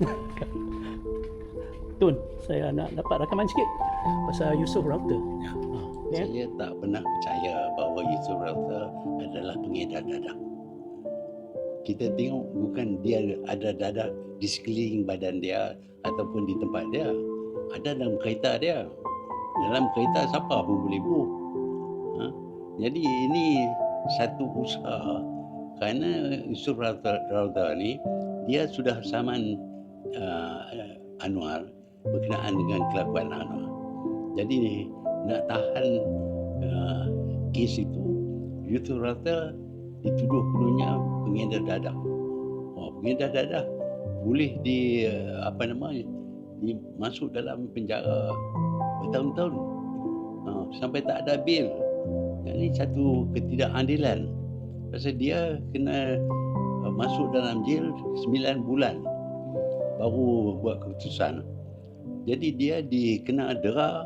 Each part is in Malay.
Tun, saya nak dapat rakaman sikit pasal Yusof Router. Ya. Ya. Saya tak pernah percaya bahawa Yusuf Rata adalah pengedar dadah. Kita tengok bukan dia ada dadah di sekeliling badan dia ataupun di tempat dia. Ada dalam kereta dia. Dalam kereta siapa pun boleh buh. Ha? Jadi ini satu usaha kerana Yusuf Rata, Rata ni dia sudah saman uh, Anwar berkenaan dengan kelakuan Anwar. Jadi ni nak tahan uh, kes itu Yusuf Rata dituduh kononnya pengedar dadah. Oh, pengedar dadah boleh di uh, apa nama di masuk dalam penjara bertahun-tahun uh, sampai tak ada bil. Ini satu ketidakadilan. Pasal dia kena uh, masuk dalam jail 9 bulan baru buat keputusan. Jadi dia dikena dera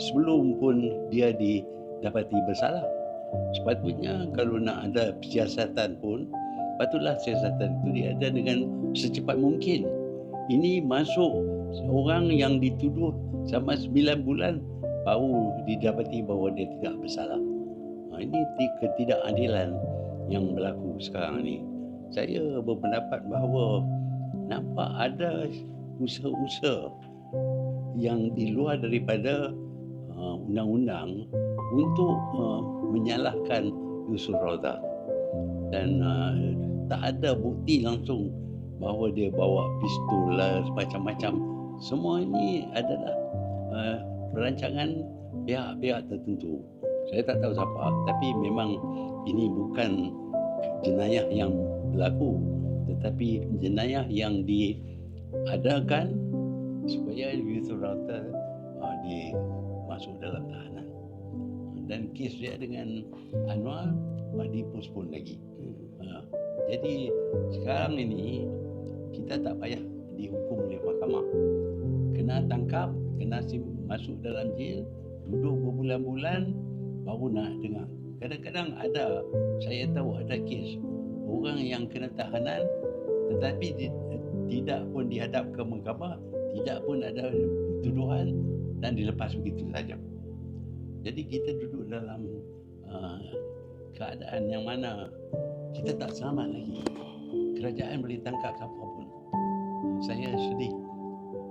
sebelum pun dia didapati bersalah. Sepatutnya kalau nak ada siasatan pun, patutlah siasatan itu diada dengan secepat mungkin. Ini masuk orang yang dituduh sama 9 bulan baru didapati bahawa dia tidak bersalah. Ha, ini ketidakadilan yang berlaku sekarang ini. Saya berpendapat bahawa nampak ada usaha-usaha yang di luar daripada uh, undang-undang untuk uh, menyalahkan Yusuf Roda dan uh, tak ada bukti langsung bahawa dia bawa pistol lah macam-macam semua ini adalah uh, perancangan pihak-pihak tertentu. Saya tak tahu siapa tapi memang ini bukan jenayah yang berlaku tetapi jenayah yang diadakan supaya Yusuf Rauta uh, di masuk dalam tahanan. Dan kes dia dengan Anwar uh, dipospon lagi. Uh, jadi sekarang ini kita tak payah dihukum oleh mahkamah. Kena tangkap kena sim- masuk dalam jail duduk berbulan-bulan baru nak dengar. Kadang-kadang ada saya tahu ada kes orang yang kena tahanan tetapi tidak pun dihadap ke mahkamah tidak pun ada tuduhan dan dilepas begitu saja. Jadi kita duduk dalam uh, keadaan yang mana kita tak selamat lagi. Kerajaan boleh tangkap siapa pun. Saya sedih.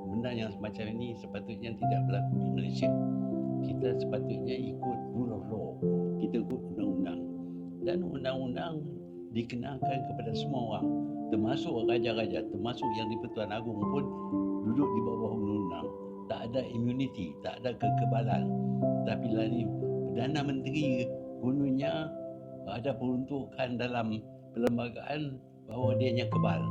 Benda yang semacam ini sepatutnya tidak berlaku di Malaysia. Kita sepatutnya ikut rule of law. Kita ikut undang-undang. Dan undang-undang dikenakan kepada semua orang. Termasuk raja-raja, termasuk yang di-Pertuan Agong pun duduk di bawah undang-undang tak ada immunity, tak ada kekebalan. Tapi ni Perdana Menteri kononnya ada peruntukan dalam perlembagaan bahawa dia yang kebal.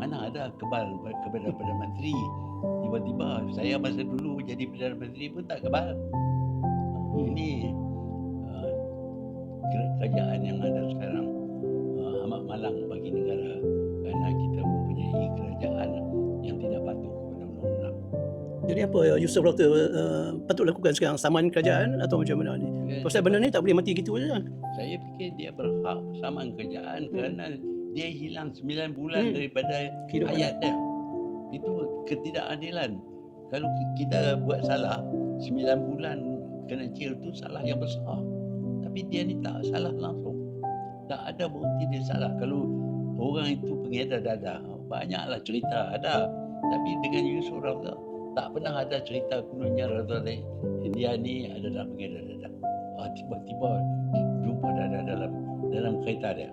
Mana ada kebal kepada Perdana Menteri. Tiba-tiba saya masa dulu jadi Perdana Menteri pun tak kebal. Ini uh, kerajaan yang Jadi apa Yusof Router uh, patut lakukan sekarang? Saman kerajaan atau macam mana ni? Pasal benda ni tak boleh mati gitu je. Saya fikir dia berhak saman kerjaan hmm. kerana dia hilang 9 bulan Hmm. daripada Kehidupan hayat dia. Itu ketidakadilan. Kalau kita buat salah 9 bulan kena jail tu salah yang besar. Tapi dia ni tak salah langsung. Tak ada bukti dia salah. Kalau orang itu pengedar dadah, banyaklah cerita ada. Tapi dengan Yusuf Rauda tak pernah ada cerita kononnya Rauda ni dia ni adalah pengedar dadah. Ah, tiba-tiba jumpa dadah dalam dalam kereta dia.